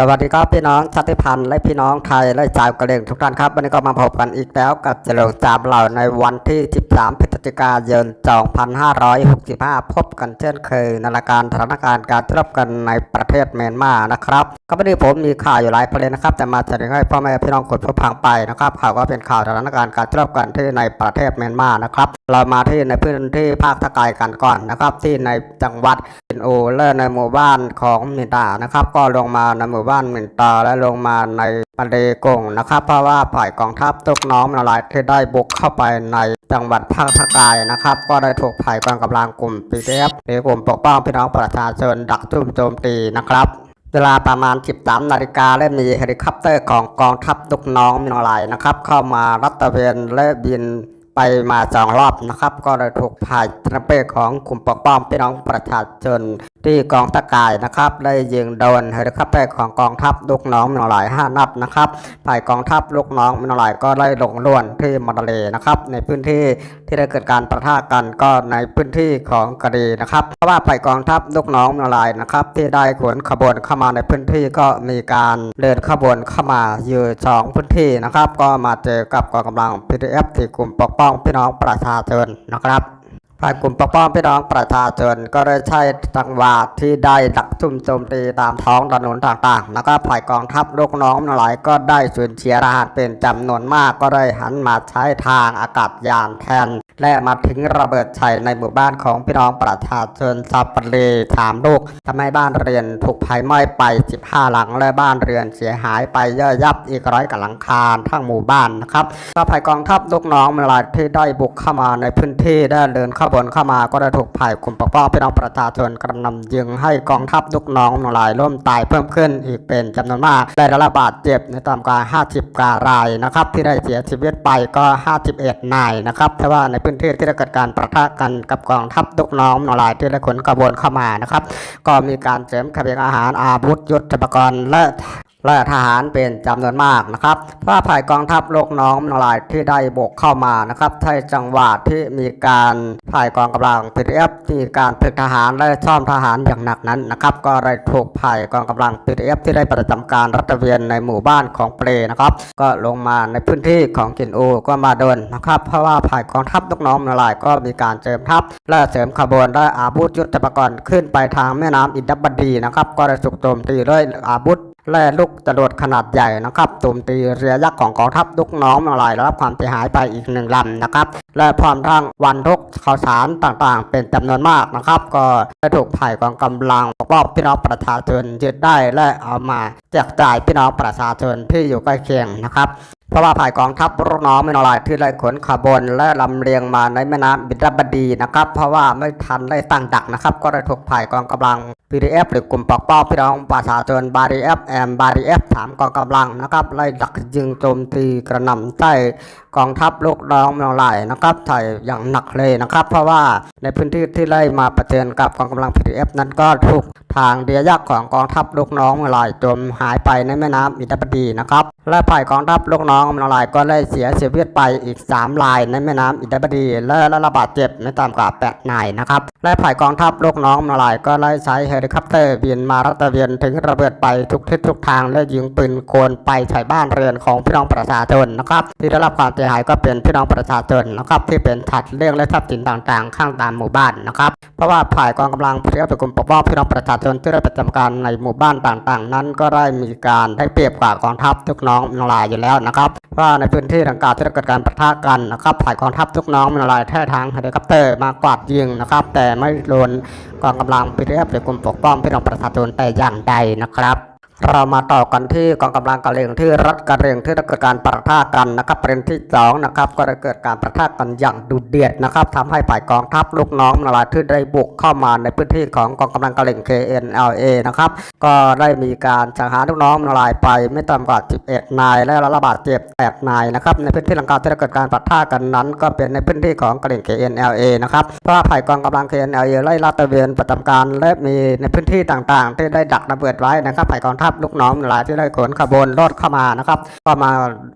สวัสดีครับพี่น้องชาติพันธุ์และพี่น้องไทยและชาวกะเหรี่ยงทุกท่านครับวันนี้ก็มาพบกันอีกแล้วกับเจริญจามเราในวันที่ 13 พฤศจิกายน 2565 พบกันเช่นเคยในรายการสถานการณ์การรบกันในประเทศเมียนมานะครับก็วันนี้ผมมีข่าวอยู่หลายประเด็นนะครับแต่มาเสนอให้พ่อแม่พี่น้องกดผู้ฟังไปนะครับข่าวก็เป็นข่าวสถานการณ์การรบกันที่ในประเทศเมียนมานะครับเรามาที่ในพื้นที่ภาคตะกายกันก่อนนะครับที่ในจังหวัดอินโอและในหมู่บ้านของมินตานะครับก็ลงมาในหมู่บ้านหมินตาและลงมาในปาเลกงนะครับ เพราะว่าฝ่ายกองทัพตุกน้อมนลายที่ได้บุกเข้าไปในจังหวัดภาคตะกายนะครับ ก็ได้ถูกฝ่ายกองกำลังกลุ่มปีเอฟหรือกลุ่มปกป้องพี่น้องประชาชนดักจุ่มโจมตีนะครับเวลาประมาณ 13 นาฬิกาและมีเฮลิคอปเตอร์ของกองทัพลูกน้องมินอลายนะครับ เข้ามารัตเวนและบินไปมาสองรอบนะครับ ก็ได้ถูกผ่ายทรัมเป้ของกลุ่มปกป้องพี่น้องประชาชน ที่กองตะกายนะครับได้ยิงโดนเฮลิคอปเตอร์ของกองทัพลูกน้องมินอลาย5นัดนะครับฝ่ายกองทัพลูกน้องมินอลายก็ได้ลงล้วนที่มอดเลนะครับในพื้นที่ที่ได้เกิดการประทะกันก็ในพื้นที่ของกะดีนะครับเพราะว่าฝ่ายกองทัพลูกน้องมินอลายนะครับที่ได้ขวนขบวนเข้ามาในพื้นที่ก็มีการเดินขบวนเข้ามาอยู่สองพื้นที่นะครับก็มาเจอกับกองกำลัง PDF ที่กลุ่มปกป้องพี่น้องประชาชนนะครับ ฝ่ายกลุ่มปกป้องพี่น้องประชาชนก็ได้ใช้จังหวะที่ได้ดักจุ่มโจมตีตามท้องถนนต่างๆ แล้วก็ฝ่ายกองทัพลูกน้องหลายก็ได้สูญเสียทหารเป็นจำนวนมากก็ได้หันมาใช้ทางอากาศยานแทน และมาทิ้งระเบิดใส่ในหมู่บ้านของพี่น้องประชาชนซาปรีสามลูกทำให้บ้านเรือนถูกไฟไหม้ไป 15 หลัง และบ้านเรือนเสียหายไปเยอะยับอีกร้อยกับหลังคาทั้งหมู่บ้านนะครับก็ฝ่ายกองทัพลูกน้องหลายที่ได้บุกเข้ามาในพื้นที่ได้เดินเข้าบนเข้ามาก็ได้ถูกฝ่ายกลุ่มปกป้องพี่น้องประชาชนกระหนำยิงให้กองทัพลูกน้องหลายร่มตายเพิ่มขึ้นอีกเป็นจำนวนมากได้รับบาดเจ็บในตามกา50การายนะครับที่ได้เสียชีวิตไปก็ 51 นายนะครับแต่ว่าในพื้นที่ที่ได้เกิดการประทะกันกับกองทัพลูกน้องหลายที่ได้ขนกระบวนเข้ามานะครับก็มีการเสริมขบวนอาหารอาวุธยุทธปกรณ์และ และทหารเป็นจำนวนมากนะครับเพราะว่าฝ่ายกองทัพโลกน้องนลายที่ได้บุกเข้ามานะครับใช่จังหวะที่มีการฝ่ายกองกำลัง PDF ที่การฝึกทหารและซ่อมทหารอย่างหนักนั้นนะครับก็ได้ถูกฝ่ายกองกำลัง PDF ที่ได้ประจำการรัตเวียนในหมู่บ้านของเปรนะครับ ก็ลงมาในพื้นที่ของกินอูก็มาโดนนะครับเพราะว่าฝ่ายกองทัพลูกน้องนลายก็มีการเสริมทัพ และเสริมขบวนและอาวุธยุทธปกรณ์ขึ้นไปทางแม่น้ำอินทบดีนะครับก็ได้สุกโจมตีด้วยอาวุธ และลูกจรวดขนาดใหญ่นะครับโจมตีเรือยักษ์ของกองทัพลูกน้องมาลายได้รับความเสียหายไปอีกหนึ่งลำนะครับ และพร้อมทั้งวันทุกข่าวสารต่างๆ เป็นจำนวนมากนะครับ ก็ได้ถูกถ่ายกองกำลังปกป้องพี่น้องประชาชนยึดได้และเอามาแจกจ่ายพี่น้องประชาชนที่อยู่ใกล้เคียงนะครับ เพราะว่าผ่ายกองทัพลูกน้องไม่นอลายที่ได้ขนขบวนและลำเลียงมาในแม่น้ำบิดาบดีนะครับ เพราะว่าไม่ทันได้ตั้งดักนะครับ ก็ได้ถูกผ่ายกองกำลัง PDF หรือกลุ่มปกป้องพี่น้องประชาชนบารีเอฟแอมบารีเอฟสามกองกำลังนะครับไล่ดักยิงโจมตีกระหน่ำใต้กองทัพลูกน้องไม่นอลายนะครับใส่อย่างหนักเลยนะครับ เพราะว่าในพื้นที่ที่ไล่มาประเจิญกับกองกำลัง PDF นั้นก็ถูกทางเรือยักษ์ของกองทัพลูกน้องไม่นอลายจมหายไปในแม่น้ำอินทบดีนะครับและฝ่ายกองทัพลูกน้องมันลายก็ได้เสียชีวิตไปอีก3รายในแม่น้ำอินทบดีและระบาดเจ็บไม่ต่ำกว่า8นายนะครับและฝ่ายกองทัพลูกน้องมันลายก็ได้ใช้เฮลิคอปเตอร์บินมารัตระเวียนถึงระเบิดไปทุกทิศทุกทางและยิงปืนโคนไปใส่บ้านเรือนของพี่น้องประชาชนนะครับที่ได้รับความเสียหายก็เป็นพี่น้องประชาชนนะครับที่เป็นถัดเรื่องและทรัพย์สินต่างๆ ข้างตามหมู่บ้านนะครับเพราะว่าฝ่ายกองกำลังเพื่อเป็นกลุ่มปกป้องพี่น้องประชาชนที่ได้ประจำการในหมู่บ้านต่างๆ นั้น ก็ได้มีการได้เปรียบกว่ากองทัพทุกน้องนลายอยู่แล้วนะครับว่าในพื้นที่ดังกล่าวที่ได้เกิดการปะทะกันนะครับฝ่ายกองทัพทุกน้องนลายแท้ทางเฮลิคอปเตอร์มากวาดยิงนะครับแต่ไม่โดนกองกำลังพีเอฟหรือกลุ่มปกป้องพี่น้องประชาชนแต่อย่างใดนะครับ เรามาต่อกันที่กองกำลังกะเหรี่ยงที่รัฐกะเหรี่ยงที่ได้เกิดการประทะกันนะครับประเด็นที่สองนะครับก็ได้เกิดการประทะกันอย่างดุเดือดนะครับทำให้ฝ่ายกองทัพลูกน้องนราที่ได้บุกเข้ามาในพื้นที่ของกองกำลังกะเหรี่ยง KNLA นะครับก็ได้มีการสังหารลูกน้องนรายไปไม่ต่ำกว่า 11 นาย และระบาดเจ็บ8นายนะครับในพื้นที่หลังการที่ได้เกิดการประทะกันนั้น ก็เป็นในพื้นที่ของกะเหรี่ยง KNLA นะครับเพราะฝ่ายกองกำลัง KNLA ไล่ลาดตระเวนประจำการและมีในพื้นที่ต่างๆ ที่ได้ดักระเบิดไว้นะครับฝ่ายกองทัพทัพลูกน้องหลายที่ได้ขนขบวนรถเข้ามานะครับ ก็มา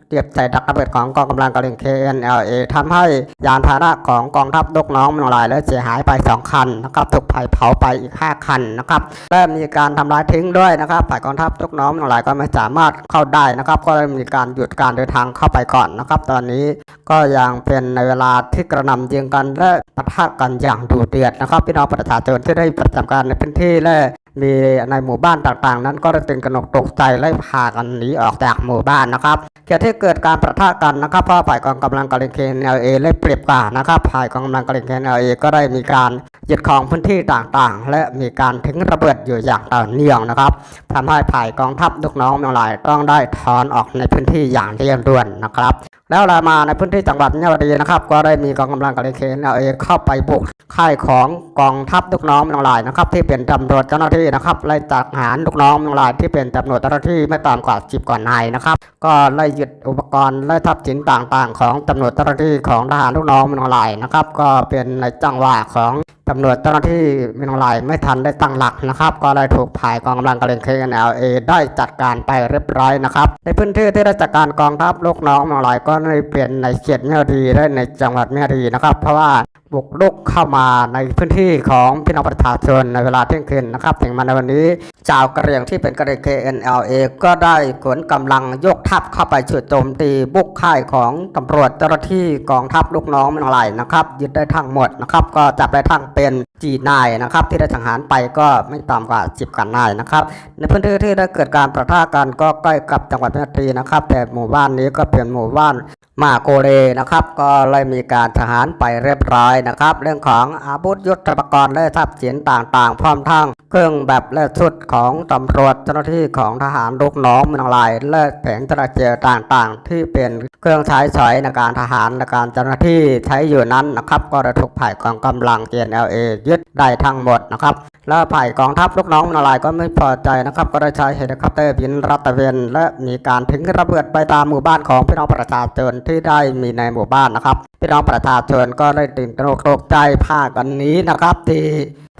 เตรียมใส่ดักระเบิดของกองกำลังกะเหรี่ยง KNLA ทำให้ยานพาหนะของกองทัพลูกน้องหลายและเสียหายไป 2 คันนะครับถูกไฟเผาไปอีก 5 คันนะครับและมีการทำลายทิ้งด้วยนะครับฝ่ายกองทัพลูกน้องหลายก็ไม่สามารถเข้าได้นะครับ ก็เลยมีการหยุดการเดินทางเข้าไปก่อนนะครับ ตอนนี้ก็ยังเป็นในเวลาที่กระหน่ำยิงกันและปะทะกันอย่างดุเดือดนะครับ พี่น้องประชาชนที่ได้ประจำการในพื้นที่และ มีในหมู่บ้านต่างๆ นั้นก็ได้ตื่นกระหนกตกใจไล่พากันหนีออกจากหมู่บ้านนะครับเกิดที่เกิดการประทะกันนะครับเพราะฝ่ายกองกำลังกะเหรี่ยง KNLA ได้เปรียบกว่านะครับฝ่ายกองกำลังกะเหรี่ยง KNLA ก็ได้มีการยึดครองพื้นที่ต่างๆ และมีการทิ้งระเบิดอยู่อย่างต่อเนื่องนะครับทำให้ฝ่ายกองทัพลูกน้องเมืองหลายต้องได้ถอนออกในพื้นที่อย่างเร่งด่วนนะครับแล้วเรามาในพื้นที่จังหวัดเมียวดีนะครับ ก็ได้มีกองกำลังกะเหรี่ยง KNLA เข้าไปบุกค่ายของกองทัพลูกน้องเมืองหลายนะครับที่เป็นตำรวจเจ้าหน้าที่นะครับไล่จักหารลูกน้องมืองหลายที่เป็นตำรวจเจ้าหน้าที่ไม่ต่ำกว่าสิบกว่านายนะครับ ก็ไล่ยึดอุปกรณ์ไล่ทับสินต่างๆ ของตำรวจเจ้าหน้าที่ของทหารลูกน้องมืองหลายนะครับ ก็เป็นในจังหวะของตำรวจเจ้าหน้าที่เมืองลายไม่ทันได้ตั้งหลักนะครับ ก็ได้ถูกภายกองกำลังกะเหรี่ยง KNLA ได้จัดการไปเรียบร้อยนะครับ ในพื้นที่ที่ได้จัดการกองทัพลูกน้องเมืองลายก็ได้เปลี่ยนในเขตเมียวดีและในจังหวัดเมียวดีนะครับ เพราะว่าบุกรุกเข้ามาในพื้นที่ของพี่น้องประชาชนในเวลาเที่ยงคืนนะครับ ถึงมาในวันนี้ชาวกะเรียงที่เป็นกะเรียง KNLA ก็ได้ขนกำลังยกทัพเข้าไปฉุดโจมตีบุกค่ายของตำรวจเจ้าหน้าที่กองทัพลูกน้องเมืองไหลนะครับยึดได้ทั้งหมดนะครับก็จับได้ทั้งเป็นจีนายนะครับที่ได้สังหารไปก็ไม่ต่ำกว่า10กันนายนะครับในพื้นที่ที่ได้เกิดการประทะกันก็ใกล้กับจังหวัดเพชรบุรีนะครับแต่หมู่บ้านนี้ก็เป็นหมู่บ้านมาโกเลนะครับก็เลยมีการทหารไปเรียบร้อยนะครับ เรื่องของอาวุธยุทโธปกรณ์และทรัพย์สินต่างๆ พร้อมทั้งเครื่องแบบและชุดของตำรวจเจ้าหน้าที่ของทหารลูกน้องมืองลายและแผงตระเจียต่างๆ ที่เป็นเครื่องใช้สอยในการทหารในการเจ้าหน้าที่ใช้อยู่นั้นนะครับ ก็ได้ถูกผ่ายกองกำลัง LA ยึดได้ทั้งหมดนะครับแล้วฝ่ายกองทัพลูกน้องนารายก็ไม่พอใจนะครับ ก็ได้ใช้เฮลิคอปเตอร์บินรัตระเวน และมีการทิ้งระเบิดไปตามหมู่บ้านของพี่น้องประชาชนที่ได้มีในหมู่บ้านนะครับพี่น้องประชาชนก็ได้ตื่นตระหนกตกใจพาคกันนี้นะครับ ที่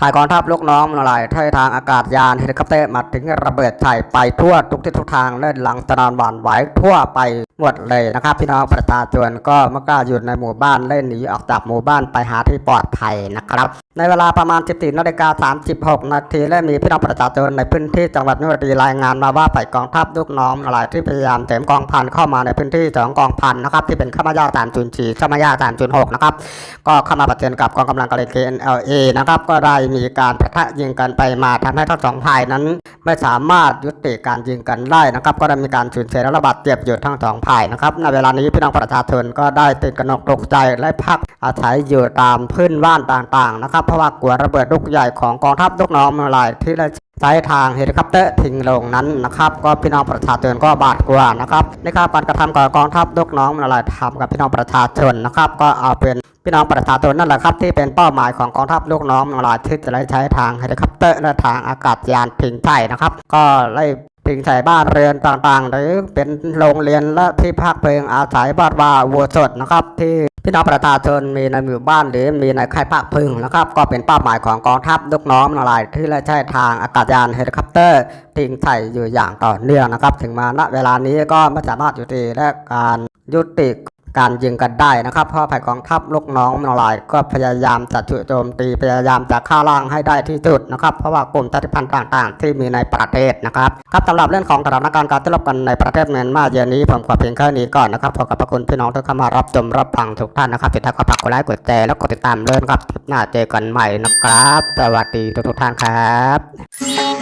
ฝ่ายกองทัพลูกน้องนารายใช้ทางอากาศยานเฮลิคอปเตอร์มาถึงระเบิดใส่ไปทั่วทุกทิศทุกทางและหลังตะนอนหวานไหวทั่วไป หมดเลยนะครับ พี่น้องประชาชนก็ไม่กล้าอยู่ในหมู่บ้านเล่นหนีออกจากหมู่บ้านไปหาที่ปลอดภัยนะครับ ในเวลาประมาณ 14นาฬิกา36 นาทีและมีพี่น้องประชาชนในพื้นที่จังหวัดนนทบุรีรายงานมาว่าฝ่ายกองทัพลูกน้องหลายที่พยายามเสริมกองพันเข้ามาในพื้นที่ของกองพันนะครับที่เป็นข้ามายาตามจุนชีข้ามายาตามจุนหกนะครับก็เข้ามาปะเจนกับกองกำลังกะเหรี่ยง KNLA นะครับก็ได้มีการปะทะยิงกันไปมาทำให้ทั้งสองฝ่ายนั้น ไม่สามารถยุติการยิงกันได้นะครับ ก็ได้มีการสูญเสียระบาดเจ็บอยู่ทั้งสองฝ่ายนะครับในเวลานี้พี่น้องประชาชนก็ได้ตื่นกระหนกตกใจและพักอาศัยอยู่ตามพื้นบ้านต่างๆนะครับ เพราะว่ากลัวระเบิดลูกใหญ่ของกองทัพลูกน้องเมืองลายที่ได้ใช้ทางเฮลิคอปเตอร์ทิ้งลงนั้นนะครับ ก็พี่น้องประชาชนก็บาดกลัวนะครับในการการกระทำกับกองทัพลูกน้องเมืองลายทำกับพี่น้องประชาชนนะครับ ก็เอาเป็นพี่น้องประชาชนนั่นแหละครับที่เป็นเป้าหมายของกองทัพลูกน้องเมืองลายที่จะได้ใช้ทางเฮลิคอปเตอร์และทางอากาศยานทิ้งใส่นะครับ ก็ไล่ พิงใส่บ้านเรือนต่างๆ หรือเป็นโรงเรียนและที่พักเพลิงอาศัยบ้านว่าวัวสดนะครับที่พี่น้องประชาชนมีในหมู่บ้านหรือมีในค่ายพักพึงนะครับ ก็เป็นเป้าหมายของกองทัพลูกน้องนารายที่ได้ใช้ทางอากาศยานเฮลิคอปเตอร์ทิ้งใส่อยู่อย่างต่อเนื่องนะครับ ถึงมาณเวลานี้ก็ไม่สามารถยุติและการยุติ การยิงกันได้นะครับ เพราะฝ่ายกองทัพลูกน้องนารายณ์ก็พยายามจะจุโจมตีพยายามจะฆ่าล้างให้ได้ที่สุดนะครับเพราะว่ากลุ่มชาติพันธุ์ต่าง ๆ ที่มีในประเทศนะครับครับสำหรับเรื่องของสถานการณ์การที่รบกันในประเทศเมียนมาเย็นนี้ผมขอเพียงแค่นี้ก่อนนะครับขอขอบพระคุณพี่น้องที่เข้ามารับชมรับฟังทุกท่านนะครับสุดท้ายก็ฝากกดไลค์กดแชร์แล้วกดติดตามเลยนครับหน้าเจอกันใหม่นะครับ สวัสดีทุกท่านครับ